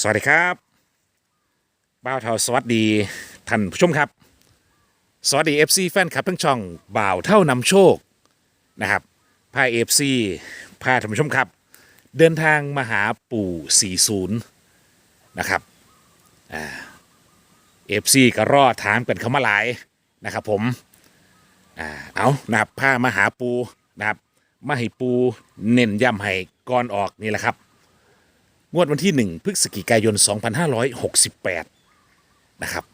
สวัสดีครับบ่าวเท่าสวัสดีท่านผู้ชมครับ สวัสดี FC แฟนคลับทั้งช่องบ่าวเท่านำโชคนะครับพา FC พาท่านผู้ชมครับ เดินทางมาหาปู่ 40 นะครับเอ่า FC ก็รอถามกันเข้ามาหลายนะครับผมอเอานะครับพามาหาปูนะครับมาให้ปูเน้นย้ำให้ก่อนออกนี่แหละครับ งวดวันที่ 1 พฤศจิกายน 2568 นะครับ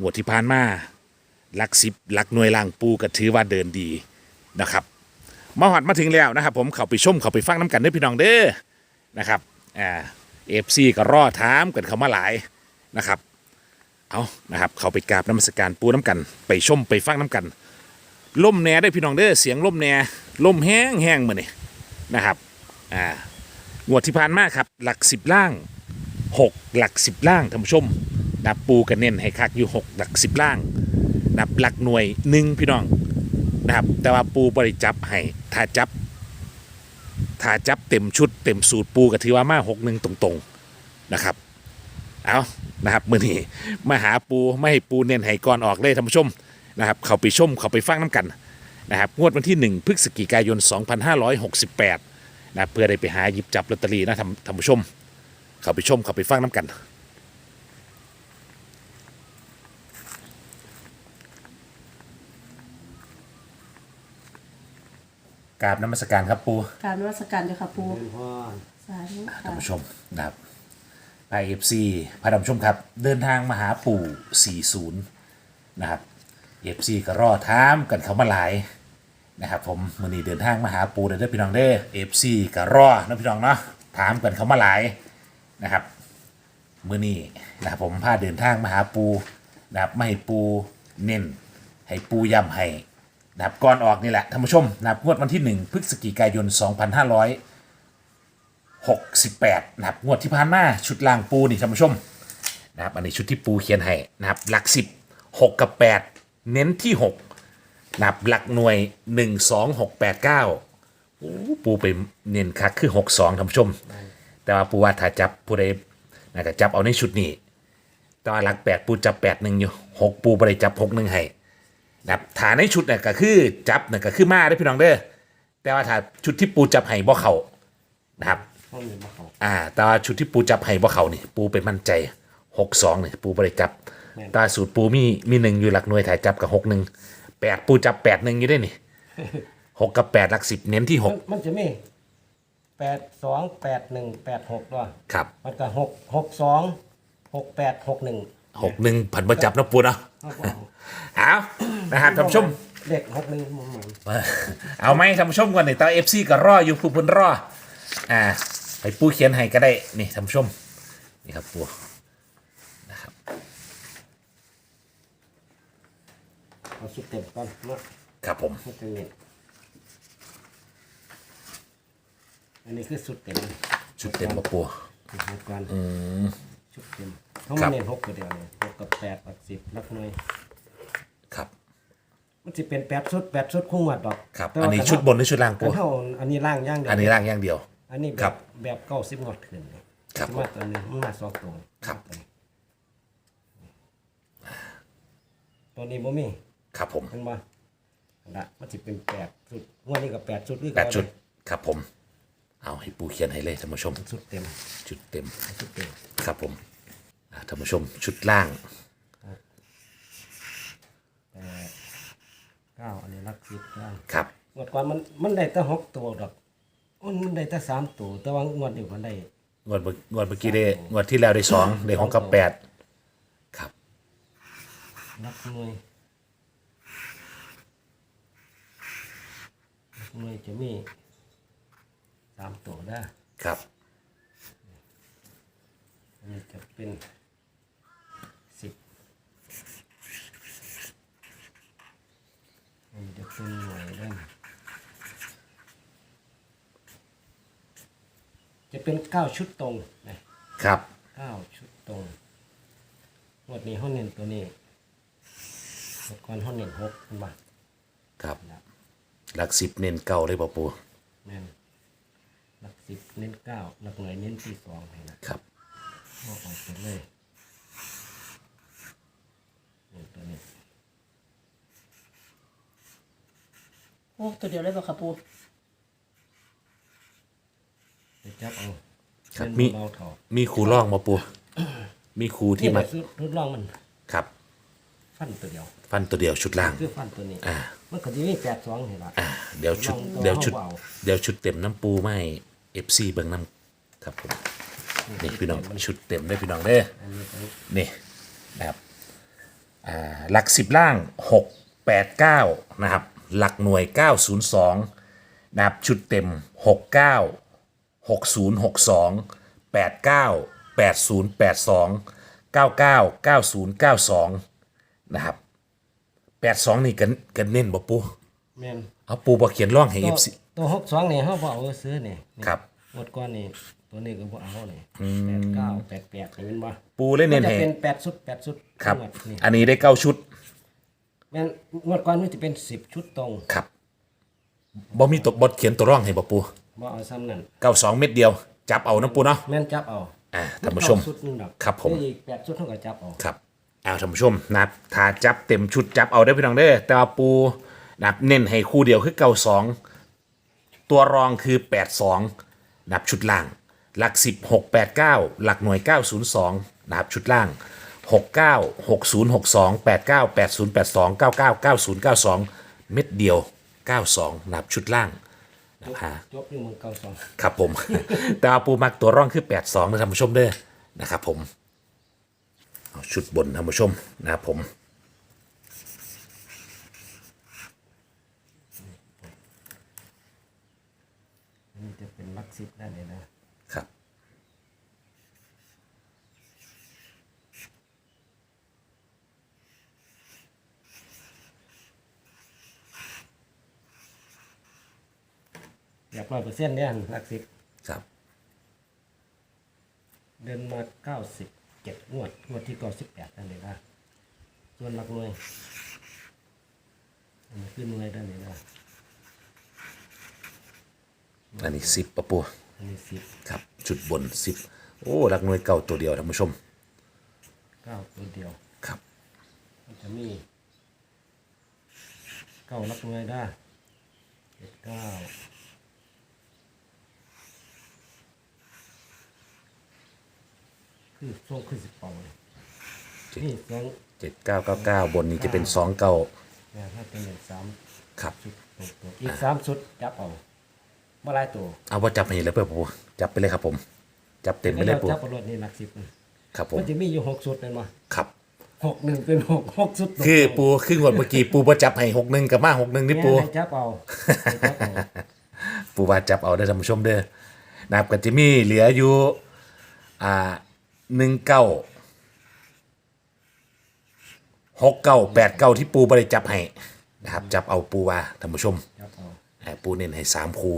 งวดที่ผ่านมาหลักสิบหลักหน่วยล่างปูก็ถือว่าเดินดีนะครับ มาหอดมาถึงแล้วนะครับ ผมเข้าไปชมเข้าไปฟังน้ำกันด้อพี่น้องเด้อนะครับเอฟซีก็รอถามกันเขามาหลายนะครับเอานะครับ เขาไปกราบน้ำมศการปูน้ำกัน ไปชมไปฟังน้ำกันล่มแหน่ได้พี่น้องเด้อเสียงล่มแหน่ล่มแห้งแห้งมือนี่ยนะครับอ่า งวดที่ผ่านมาครับ หลักสิบล่างหกหลักสิบล่างท่านผู้ชมนับปูกันเน้นให้คักอยู่หกหลักสิบล่าง นับหลักหน่วยหนึ่งพี่น้องนะครับแต่ว่าปูบริจับให้ถ้าจับถ้าจับเต็มชุดเต็มสูตรปูก็ถือว่ามาหกหนึ่งตรงๆนะครับเอานะครับมือนี้มาหาปูไม่ให้ปูเน้นให้ก่อนออกเลยท่านผู้ชมนะครับเขาไปชมเขาไปฟังน้ำกันนะครับงวดวันที่ 1 พฤศจิกายน 2568 นะเพื่อได้ไปหาหยิบจับลอตเตอรี่นะท่านท่านผู้ชม เขาไปชมเขาไปฟังน้ำกัน กราบน้ำมศการครับปูการนวัตการเจ้าค่ะปูเป็นพ่อสาธุค่ะท่านผู้ชมนะครับไปเอฟซีพาท่านผู้ชมครับ เดินทางมาหาปู่40 นะครับเอฟซีก็รอถามกันเขามาหลาย นะครับผมมือนี้เดินทางมาหาปูเด้อพี่น้องเด้อเอฟซีก็รอนะพี่น้องเนาะถามกันเขามาหลายนะครับมือนี้นะครับผมพาเดินทางมาหาปูนะครับไม่ให้ปูเน้นให้ปู่ย้ำให้นะครับก่อนออกนี่แหละท่านผู้ชมนะครับงวดวันที่ 1พฤศจิกายน 2500 68นะครับงวดที่ผ่านมาชุดล่างปูนี่ท่านผู้ชมนะครับอันนี้ชุดที่ปูเขียนให้นะครับหลักสิบหกกับแปดเน้นที่หก นะครับหลักหน่วยหนึ่งสองหกแปดเก้าโอ้ปูไปเน้นคักคือหกสองท่านผู้ชม แต่ว่าปูว่าถ้าจับผู้ใดน่าจะจับเอาในชุดนี้ แต่ว่าหลักแปดปูจับแปดหนึ่งอยู่หกปูบริจับหกหนึ่งให้นะครับฐานในชุดเนี่ยก็คือจับเนี่ยก็คือมาได้อพี่น้องเด้อแต่ว่าถ้าชุดที่ปูจับให้บ่เขานะครับห้องนี้มาเขาอ่าแตว่าชุดที่ปูจับให้บ่เขานี่ ปูไปมั่นใจหกสองนี่ปูบริจับแตว่าสูตรปูมีมีหนึ่งอยู่หลักหน่วยถ่ายจับกับหกหนึ่ง แปดปูจับแปดหนึ่งอยู่ได้นี่หกกับแปดหลักสิบเน้นที่หมันกมันจะมีแปดสองแปดหนึ่งแปดหกด้วยครับ มันก็หกหกสองหกแปดหกหนึ่งหกหนึ่งผันมาจับนะปูเนาะเอานะครับท่านผู้ชมเด็กหกหนึ่งมันเหมือนเอาไหมท่านผู้ชมก่อนนี่ตาเอฟซีก็รออยู่ผู้เพิ่นรออ่าให้ปูเขียนให้ก็ได้นี่ท่านผู้ชมนี่ครับปูนะครับ เอาสุดเต็มก่อนเนาะครับผมมันจะเน้นอันนี้คือสุดเต็มชุดเต็มมาปูหกกันชุดเต็มเขาครัมาบเน้นหกตัวเดียวเลยหกกับแปดกับสิบนักหน่วยครับมันจะเป็นแปดชุดแปดชุดคู่หมดดอกครับแต่ว่าอันนี้ชุดบนหรือชุดล่างแต่ปูเท่าอันนี้ล่างย่างเดียวอันนี้ล่างอย่างเดียว อันนี้แบครับบแบบเก้าสิบงอดขึ้นเลยครับมาตัวหนึงมันมาสองตัวครับ ตัวนี้บ่มี ครับผม เห็นบ่นั่นละมันสิเป็นแปดชุดงวดนี้ก็แปดชุดหรือแปดชุดครับผม เอาให้ปูเขียนให้เลยท่านผู้ชม ชุดเต็มชุดเต็ม ชุดเต็มครับผมอ่าท่านผู้ชมชุดล่างแปดเก้าอันนี้รักสิบล่างครับ งวดก่อนมันมันได้แต่หกตัวดอกมันมันได้แต่สามตัวแต่ว่างวดนี้มันได้ งวดเมื่องวดเมื่อกี้ได้งวดที่แล้วได้สองได้หกกับแปดครับรักหน่วยรัก หน่วยจะมีสามตัวได้ครับ อันนี้จะเป็นสิบอันนี้จะเป็นหน่วยได้จะเป็นเก้าชุดตรงนะครับ เก้าชุดตรงงวดนี้ห้องเน้นตัวนี้งวดก่อนห้องเน้นหกเห็นปะครับ หลักสิบเน้นเก่าเลยป่ะปูแม่นหลักสิบเน้นเก้าหลักหน่วยเน้นที่สองให้นะครับเอาออกไปเลยนี่ตัวนี้โอ้ตัวเดียวเลยป่ะค่ะปูไปจับเอาครับเน้นมีเบาเถามีครูร่องมาปูมีครูที่นี่มาแหละคือทดลองมัน ครับ ฟันตัวเดียว ฟันตัวเดียวชุดล่าง คือฟันตัวนี้ อ่า มันก็จะมีแปดสองเห็นละ อ่าเดี๋ยวชุดลองตัวเดี๋ยวชุด เบา เดี๋ยวชุดเต็มน้ำปูไม่เอฟซีเบิ่งน้ำครับผมนี่พี่น้องชุดเต็มได้อพี่น้องเด้ออันนี้ตัวนี้นี่นะครับอ่าหลักสิบล่างหกแปดเก้านะครับ หลักหน่วยเก้าศูนย์สองนะครับชุดเต็มหกเก้าหกศูนย์หกสองแปดเก้าแปดศูนย์แปดสองเก้าเก้าเก้าศูนย์เก้าสองนะครับ แปดสองนี่กันกันเน้นบ่ปูแม่นเอาปูบ่เขียนร่องให้ตัเอวฟซี ตัวหกสองนี่เขาบอกเอาซื้อนี่นี่ครับ งวดก้อนนี่ตัวนี้ก็บอกเอานี่แปดเก้าแปดแปดนี่เป็นบ่ปูเล่นมัเน้นนจะให้เป็นแปดชุดแปดชุดครับ งวดนี่อันนี้ได้เก้าชุดแม่นงวดก้อนมันจะเป็นสิบชุดตรงครับบ่มีตกบทเขียนตัวร่องให้บ่ปูบ่เอาซ้ำนั่นเก้าสองเม็ดเดียว จับเอานะปูเนาะ แม่นจับเอาอ่าท่านผู้ชมเก้ชุดนึงดอกครับผมนี่อีกแปดชุดเท่ากับจับเอา ครับ เอาท่านผู้ชมนะครับถ้าจับเต็มชุดจับเอาได้อพี่น้องเด้อแต่ว่าปูนะครับเน้นให้คู่เดียวคือเก้าสองตัวรองคือแปดสองนะครับชุดล่าง หลักสิบหกแปดเก้าหลักหน่วยเก้าศูนย์สองนะครับชุดล่างหกเก้าหกศูนย์หกสองแปดเก้าแปดศูนย์แปดสองเก้าเก้าเก้าศูนย์เก้าสองเม็ดเดียวเก้าสองนะครับชุดล่างนะครับจบอยู่มึงเก้าสองครับผม แต่ว่าปูมักตัวร่องคือ 8 2นะท่านผู้ชมเด้อนะครับผมเอา ชุดบนท่านผู้ชมนะครับผมอันนี่จะเป็นหลักสิบได้เลยนะครับ อยากร้อยเปอร์เซ็นต์เนี่ยหลักสิบครับ เดินมาเก้าสิบ เจ็ดงวด งวดที่เก้าสิบแปดนั่นเลยนะส่วนหลักหน่วยอันนี้ขึ้นหน่วยได้เลยนะอันนี้สิบปะปูอันนี้สิบครับชุดบนสิบโอ้รักหน่วยเก่าตัวเดียวท่านผู้ชม เก้าตัวเดียวครับมันจะมีเก้าหลักหน่วยได้เจ็ดเก้า คือโซ่คือสิบเป่าเลยนี่สองเจ็ดเก้าเก้าเก้าบนนี้จะเป็นสองเก้าเนี่ยถ้าเป็นหนึ่งสามครับ ชุดตรงตัวอีกสามชุดจับเอาเมื่อไรตัวเอาว่าจับให้เลยเพื่อปูจับไปเลยครับผม จับเต็มไปเลยปูจับประรถนี่หลักสิบมันครับผมมันจะมีอยู่หกชุดเป็นมาครับหกหนึ่งเป็นหกหกชุดตรงคือปูครึ่งวันเมื่อกี้ปูว่าจับให้หกหนึ่งกับมาหกหนึ่งนี่ปูเนี่ยให้จับเอาให้จับเอาปูว่าจับเอาได้อท่านผู้ชมเด้อนะครับก็จะมีเหลืออยู่อ่า หนึ่งเก้าหกเก้าแปดเก้าที่ปูบริจับให้นะครับ จับเอาปูว่าท่านผู้ชมจับเอาให้ปูเน้นให้สามคู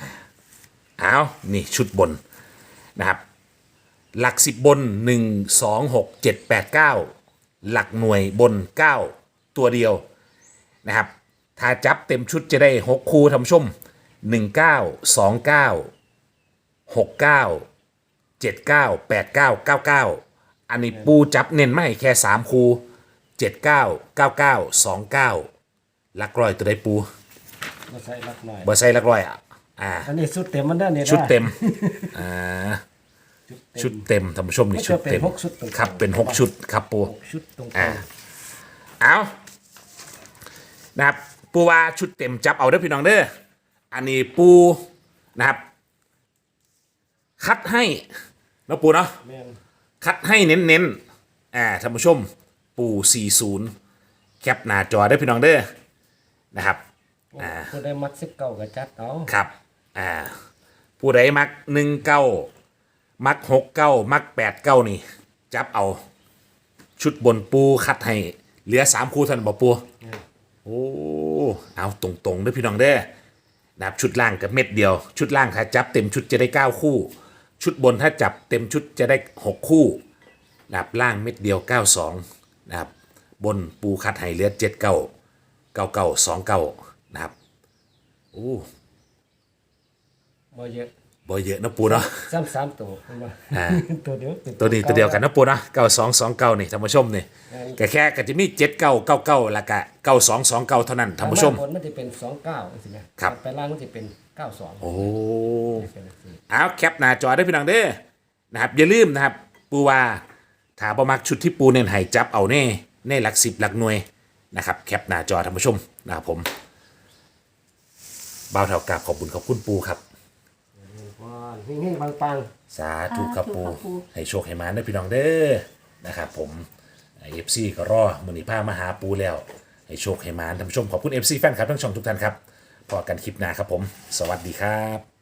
อ่าเอานี่ชุดบนนะครับ หลักสิบบนหนึ่งสองหกเจ็ดแปดเก้าหลักหน่วยบนเก้าตัวเดียวนะครับ ถ้าจับเต็มชุดจะได้หกคูท่านผู้ชมหนึ่งเก้าสองเก้าหกเก้า เจ็ดเก้าแปดเก้าเก้าเก้าอันนี้ปูจับเน้นไม่แค่สามคูเจ็ดเก้าเก้าเก้าสองเก้าหลักร้อยตัวใดปูมาใส่หลักหน่อยเบอร์ไซค์หลักร้อยอะอ่าอันนี้ชุดเต็มมันได้เนี่ยชุดเต็มชุชุดดเต็มเต็มท่านผู้ชมนี่มันจะชุดเต็มเป็นหกชุดตรงๆครับเป็นหกชุดครับปูหกชุดตรงกอ่าลางเอานะครับปูว่าชุดเต็มจับเอาเด้อพี่น้องเด้ออันนี้ปูนะครับ คัดให้ นะปูเนาะแม่นคัดให้เน้นๆอ่าท่านผู้ชมปู40 แคปหน้าจอได้อพี่น้องเด้อนะครับ ผู้ได้มักสิบเก้าก็จัดเอาครับ อ่า ผู้ใดมักหนึ่งเก้า มักหกเก้า มักแปดเก้านี่ จับเอา ชุดบนปูคัดให้ เหลือสามคู่เท่านนบ่ปู โอ้ เอาตรงๆเด้วยพี่น้องเด้อนะครับชุดล่างกับเม็ดเดียว ชุดล่างถ้าจับเต็มชุดจะได้เก้าคู่ ชุดบนถ้าจับเต็มชุดจะได้หกคู่นะครับล่างเม็ดเดียวเก้าสองนะครับบนปูคัดให้เหลือเจ็ดเก้าเก้าเก้าสองเก้านะครับโอ้บ่เยอะบ่เยอะนะปูเนาะซ้ำสามตัวเห็นบ่อ่าตัวเดียวป็ตัวนี้ตัวเดียวกันนะปูเนาะเก้าสองสองเก้านี่ท่านผู้ชมนี่ก็แค่ก็จะมีเจ็ดเก้าเก้าเก้าแล้วก็เก้าสองสองเก้าเท่านั้นท่านผู้ชมบนมันจะเป็นสองเก้าใช่ไหมครับไปล่างมันจะเป็นเก้าสองโอ้เป็นแบบนี้เอาแคปหน้าจอได้พี่น้องเด้อนะครับอย่าลืมนะครับ ปูว่าถ้าประมักชุดที่ปูเน้นให้จับเอาแน่ในหลักสิบหลักหน่วยนะครับแคปหน้าจอท่านผู้ชมนะครับผมบ่าวเท่ากราบขอบคุณขอบคุณปูครับว่าเฮงๆปังสาธุครับปูสาธุครับปูให้โชคให้มาเด้อพี่น้องเด้อนะครับผมเอฟซีก็รอมือนีผ้ามาหาปูแล้ว ให้โชคให้มาท่านผู้ชมขอบคุณเอฟซีแฟนครับทั้งช่องทุกท่านครับ พอกันคลิปหน้าครับผม สวัสดีครับ